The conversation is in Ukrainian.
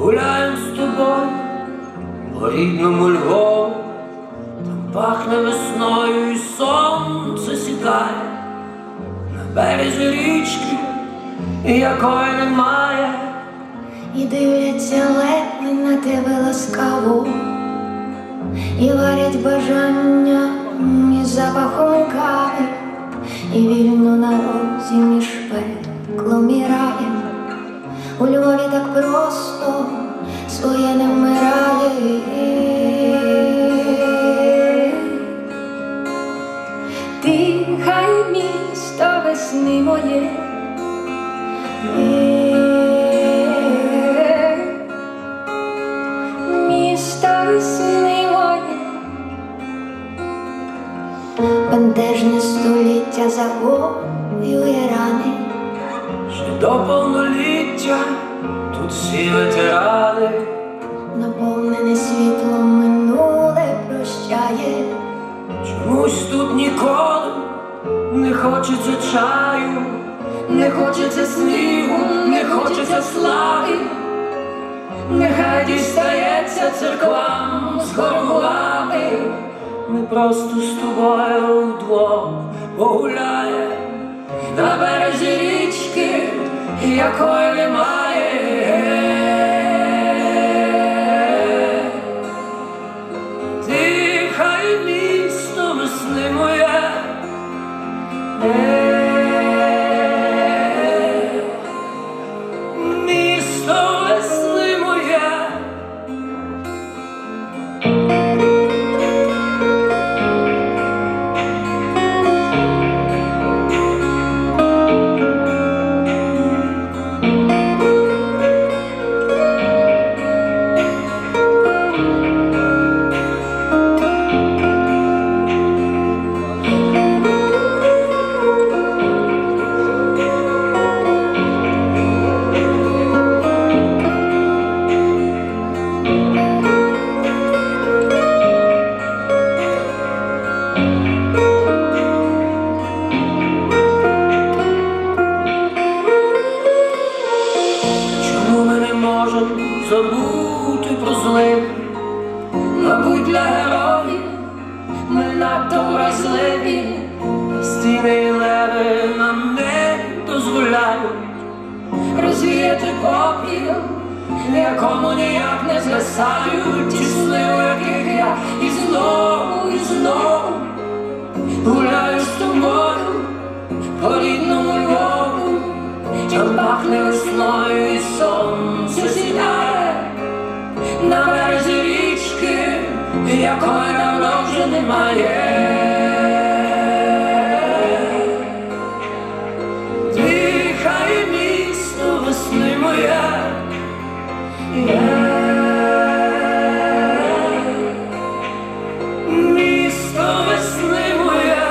гуляєм з тобою по рідному Львову, там пахне весною і сонце сідає. На березі річки, якої немає, і дивляться лепи на тебе ласкаво, і варять бажання і запахом кави, і вільно на розі між пеклом і. У Львові так просто своє не вмирає. Ти хай місто весни моє. Місто весни моє, бентежне століття загоює рани, Ще до повноліття тут всі ветерани, наповнене світлом минуле прощає, чомусь тут ніколи не хочеться чаю, не хочеться снігу, не хочеться слави. Нехай дістається церквам з горгулами, ми просто з тобою вдвох погуляємо. На березі якої немає. дихай місто весни моє. Забути про злих? Мабуть, для героїв ми надто вразливі, стіни леви нам не дозволяють розвіяти попіл, якому ніяк не згасають ті сни, у яких я. І знову, і знову гуляю з тобою по рідному Львову, там пахне весною і якої давно вже немає. Дихає місто весни моя. Місто весни моя.